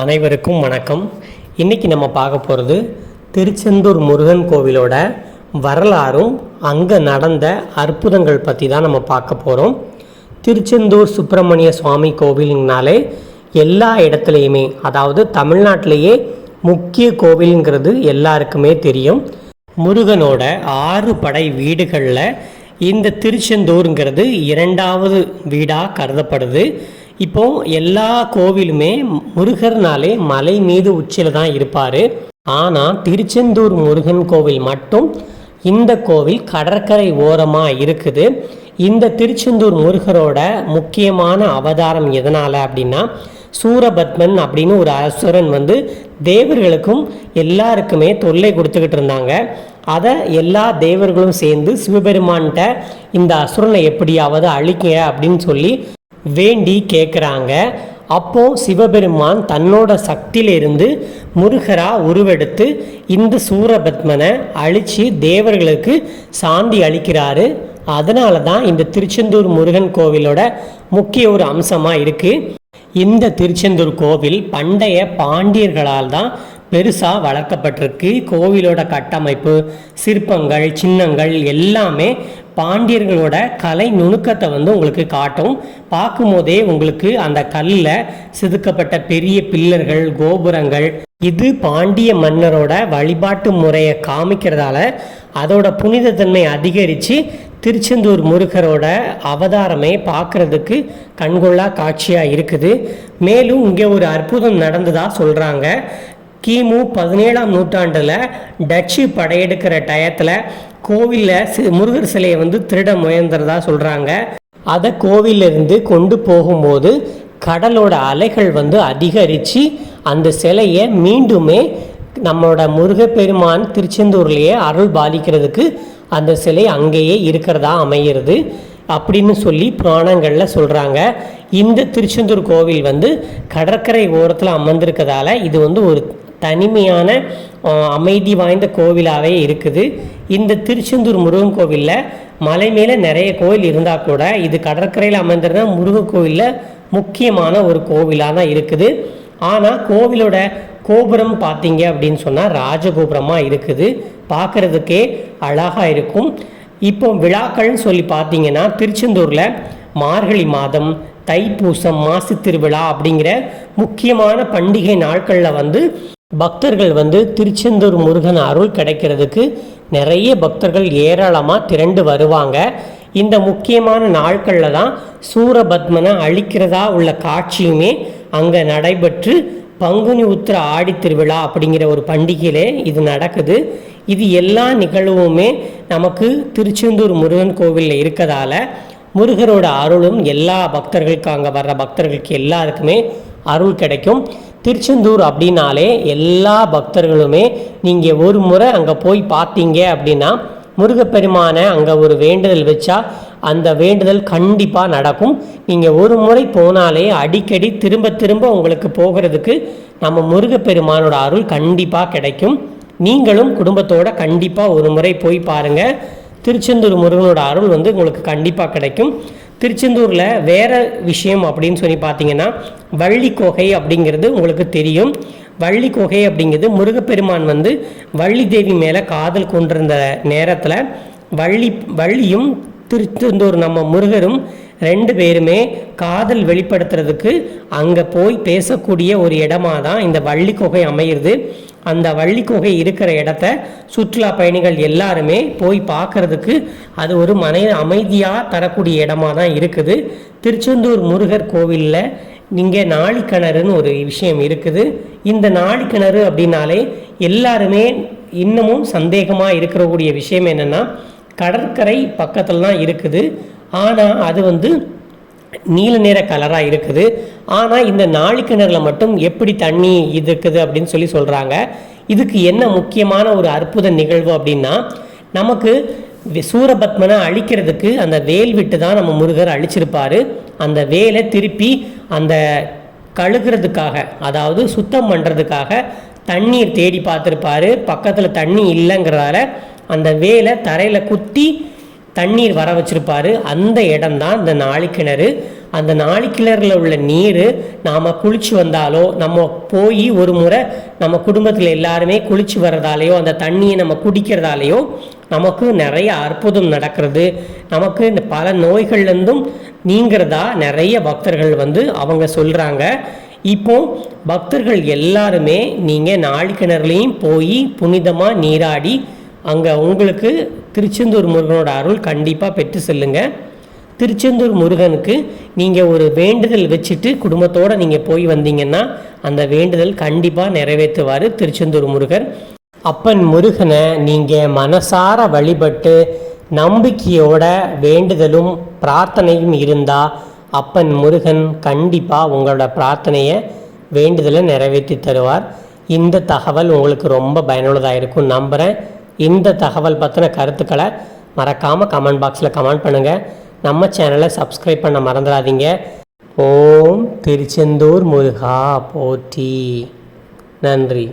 அனைவருக்கும் வணக்கம். இன்னைக்கு நம்ம பார்க்க போகிறது திருச்செந்தூர் முருகன் கோவிலோட வரலாறும் அங்கே நடந்த அற்புதங்கள் பற்றி தான் நம்ம பார்க்க போகிறோம் திருச்செந்தூர் சுப்பிரமணிய சுவாமி கோவில்னாலே எல்லா இடத்துலையுமே அதாவது தமிழ்நாட்டிலேயே முக்கிய கோவிலுங்கிறது எல்லாருக்குமே தெரியும். முருகனோட ஆறு படை வீடுகளில் இந்த திருச்செந்தூருங்கிறது இரண்டாவது வீடாக கருதப்படுது. இப்போ எல்லா கோவிலுமே முருகர்னாலே மலை மீது உச்சியில் தான் இருப்பார். ஆனால் திருச்செந்தூர் முருகன் கோவில் மட்டும் இந்த கோவில் கடற்கரை ஓரமாக இருக்குது. இந்த திருச்செந்தூர் முருகரோட முக்கியமான அவதாரம் எதனால் அப்படின்னா சூரபத்மன் அப்படின்னு ஒரு அசுரன் வந்து தேவர்களுக்கும் எல்லாருக்குமே தொல்லை கொடுத்துக்கிட்டு இருந்தாங்க. அதை எல்லா தேவர்களும் சேர்ந்து சிவபெருமான்கிட்ட இந்த அசுரனை எப்படியாவது அழிக்க அப்படின்னு சொல்லி வேண்டி கேட்குறாங்க அப்போ சிவபெருமான் தன்னோட சக்தியிலிருந்து முருகரா உருவெடுத்து இந்த சூரபத்மனை அழித்து தேவர்களுக்கு சாந்தி அளிக்கிறாரு. அதனால தான் இந்த திருச்செந்தூர் முருகன் கோவிலோட முக்கிய ஒரு அம்சமாக இருக்குது இந்த திருச்செந்தூர் கோவில் பண்டைய பாண்டியர்களால் தான் பெருசாக வளர்க்கப்பட்டிருக்கு. கோவிலோட கட்டமைப்பு சிற்பங்கள் சின்னங்கள் எல்லாமே பாண்டியர்களோட கலை நுணுக்கத்தை வந்து உங்களுக்கு காட்டும். பார்க்கும்போதே உங்களுக்கு அந்த கல்லில் செதுக்கப்பட்ட பெரிய பில்லர்கள் கோபுரங்கள் இது பாண்டிய மன்னரோட வழிபாட்டு முறையை காமிக்கிறதால அதோட புனிதத்தன்மை அதிகரித்து திருச்செந்தூர் முருகரோட அவதாரமே பார்க்கறதுக்கு கண்கொள்ளா காட்சியாக இருக்குது. மேலும் இங்கே ஒரு அற்புதம் நடந்ததாக சொல்கிறாங்க கிமு பதினேழாம் நூற்றாண்டில் டச்சு படையெடுக்கிற டயத்தில் கோவிலில் முருகர் சிலையை வந்து திருட முயன்றதா சொல்கிறாங்க அதை கோவிலிருந்து கொண்டு போகும்போது கடலோட அலைகள் வந்து அதிகரித்து அந்த சிலையை மீண்டுமே நம்மளோட முருகப்பெருமான் திருச்செந்தூர்லேயே அருள் பாலிக்கிறதுக்கு அந்த சிலை அங்கேயே இருக்கிறதா அமைகிறது அப்படின்னு சொல்லி புராணங்களில் சொல்கிறாங்க இந்த திருச்செந்தூர் கோவில் வந்து கடற்கரை ஓரத்தில் அமர்ந்திருக்கிறதால இது வந்து ஒரு தனிமையான அமைதி வாய்ந்த கோவிலாகவே இருக்குது. இந்த திருச்செந்தூர் முருகன் கோவிலில் மலை மேலே நிறைய கோவில் இருந்தால் கூட இது கடற்கரையில் அமைந்திருந்த முருகன் கோவிலில் முக்கியமான ஒரு கோவிலாக தான் இருக்குது. ஆனால் கோவிலோட கோபுரம் பார்த்தீங்க அப்படின்னு சொன்னால் ராஜகோபுரமாக இருக்குது. பார்க்குறதுக்கே அழகாக இருக்கும். இப்போ விழாக்கள்னு சொல்லி பார்த்தீங்கன்னா திருச்செந்தூரில் மார்கழி மாதம் தைப்பூசம் மாசி திருவிழா அப்படிங்கிற முக்கியமான பண்டிகை நாட்களில் வந்து பக்தர்கள் வந்து திருச்செந்தூர் முருகன் அருள் கிடைக்கிறதுக்கு நிறைய பக்தர்கள் ஏராளமாக திரண்டு வருவாங்க. இந்த முக்கியமான நாட்களில் தான் சூரபத்மனை அழிக்கிறதா உள்ள காட்சியுமே அங்கே நடைபெற்று பங்குனி உத்திர ஆடி திருவிழா அப்படிங்கிற ஒரு பண்டிகையிலே இது நடக்குது. இது எல்லா நிகழ்வுமே நமக்கு திருச்செந்தூர் முருகன் கோவிலில் இருக்கதால முருகரோட அருளும் எல்லா பக்தர்களுக்கு அங்கே வர்ற பக்தர்களுக்கு எல்லாருக்குமே அருள் கிடைக்கும். திருச்செந்தூர் அப்படின்னாலே எல்லா பக்தர்களுமே நீங்கள் ஒரு முறை அங்கே போய் பார்த்தீங்க அப்படின்னா முருகப்பெருமானை அங்கே ஒரு வேண்டுதல் வச்சா அந்த வேண்டுதல் கண்டிப்பாக நடக்கும். நீங்கள் ஒரு முறை போனாலே அடிக்கடி திரும்ப திரும்ப உங்களுக்கு போகிறதுக்கு நம்ம முருகப்பெருமானோட அருள் கண்டிப்பாக கிடைக்கும். நீங்களும் குடும்பத்தோட கண்டிப்பாக ஒரு முறை போய் பாருங்கள் திருச்செந்தூர் முருகனோட அருள் வந்து உங்களுக்கு கண்டிப்பாக கிடைக்கும். திருச்செந்தூரில் வேறு விஷயம் அப்படின்னு சொல்லி பார்த்தீங்கன்னா வள்ளி கோகை அப்படிங்கிறது உங்களுக்கு தெரியும். வள்ளி குகை அப்படிங்கிறது முருகப்பெருமான் வந்து வள்ளி தேவி மேலே காதல் கொண்டிருந்த நேரத்தில் வள்ளி வள்ளியும் திருச்செந்தூர் நம்ம முருகரும் ரெண்டு பேருமே காதல் வெளிப்படுத்துறதுக்கு அங்கே போய் பேசக்கூடிய ஒரு இடமா தான் இந்த வள்ளி குகை அமையிறது. அந்த வள்ளி குகை இருக்கிற இடத்த சுற்றுலா பயணிகள் எல்லாருமே போய் பார்க்கறதுக்கு அது ஒரு மனை அமைதியாக தரக்கூடிய இடமா தான் இருக்குது. திருச்செந்தூர் முருகர் கோவிலில் இங்கே நாழிக்கிணறுன்னு ஒரு விஷயம் இருக்குது. இந்த நாழிக்கிணறு அப்படின்னாலே எல்லாருமே இன்னமும் சந்தேகமாக இருக்கக்கூடிய விஷயம் என்னென்னா கடற்கரை பக்கத்தில் தான் இருக்குது. ஆனால் அது வந்து நீல நிற கலராக இருக்குது. ஆனால் இந்த நாழிக்கிணறுல மட்டும் எப்படி தண்ணி இது இருக்குது அப்படின்னு சொல்லி சொல்கிறாங்க இதுக்கு என்ன முக்கியமான ஒரு அற்புத நிகழ்வு அப்படின்னா நமக்கு சூரபத்மனை அழிக்கிறதுக்கு அந்த வேல் விட்டு தான் நம்ம முருகர் அழிச்சிருப்பார். அந்த வேலை திருப்பி அந்த கழுகுறதுக்காக அதாவது சுத்தம் பண்ணுறதுக்காக தண்ணீர் தேடி பார்த்துருப்பாரு. பக்கத்தில் தண்ணி இல்லைங்கிறதால அந்த வேலை தரையில் குத்தி தண்ணீர் வர வச்சிருப்பாரு. அந்த இடம்தான் இந்த நாளிக்கிணறு. அந்த நாழிக்கிணறுல உள்ள நீர் நாம் குளிச்சு வந்தாலோ நம்ம போய் ஒரு முறை நம்ம குடும்பத்தில் எல்லாருமே குளிச்சு வர்றதாலேயோ அந்த தண்ணியை நம்ம குடிக்கிறதாலேயோ நமக்கு நிறைய அற்புதம் நடக்கிறது. நமக்கு இந்த பல நோய்கள்லேருந்தும் நீங்கிறதா நிறைய பக்தர்கள் வந்து அவங்க சொல்கிறாங்க இப்போ பக்தர்கள் எல்லாருமே நீங்கள் நாளிக்கிணறுலையும் போய் புனிதமாக நீராடி அங்கே உங்களுக்கு திருச்செந்தூர் முருகனோட அருள் கண்டிப்பாக பெற்று செல்லுங்க. திருச்செந்தூர் முருகனுக்கு நீங்கள் ஒரு வேண்டுதல் வச்சுட்டு குடும்பத்தோடு நீங்கள் போய் வந்தீங்கன்னா அந்த வேண்டுதல் கண்டிப்பாக நிறைவேற்றுவார் திருச்செந்தூர் முருகன். அப்பன் முருகனை நீங்கள் மனசார வழிபட்டு நம்பிக்கையோட வேண்டுதலும் பிரார்த்தனையும் இருந்தால் அப்பன் முருகன் கண்டிப்பாக உங்களோட பிரார்த்தனையை வேண்டுதலை நிறைவேற்றி தருவார். இந்த தகவல் உங்களுக்கு ரொம்ப பயனுள்ளதாக இருக்கும். நம்புகிறேன் இந்த தகவல் பற்றின கருத்துக்களை மறக்காமல் கமெண்ட் பாக்ஸில் கமெண்ட் பண்ணுங்கள் நம்ம சேனலை சப்ஸ்கிரைப் பண்ண மறந்துடாதீங்க. ஓம் திருச்செந்தூர் முருகா போற்றி. நன்றி.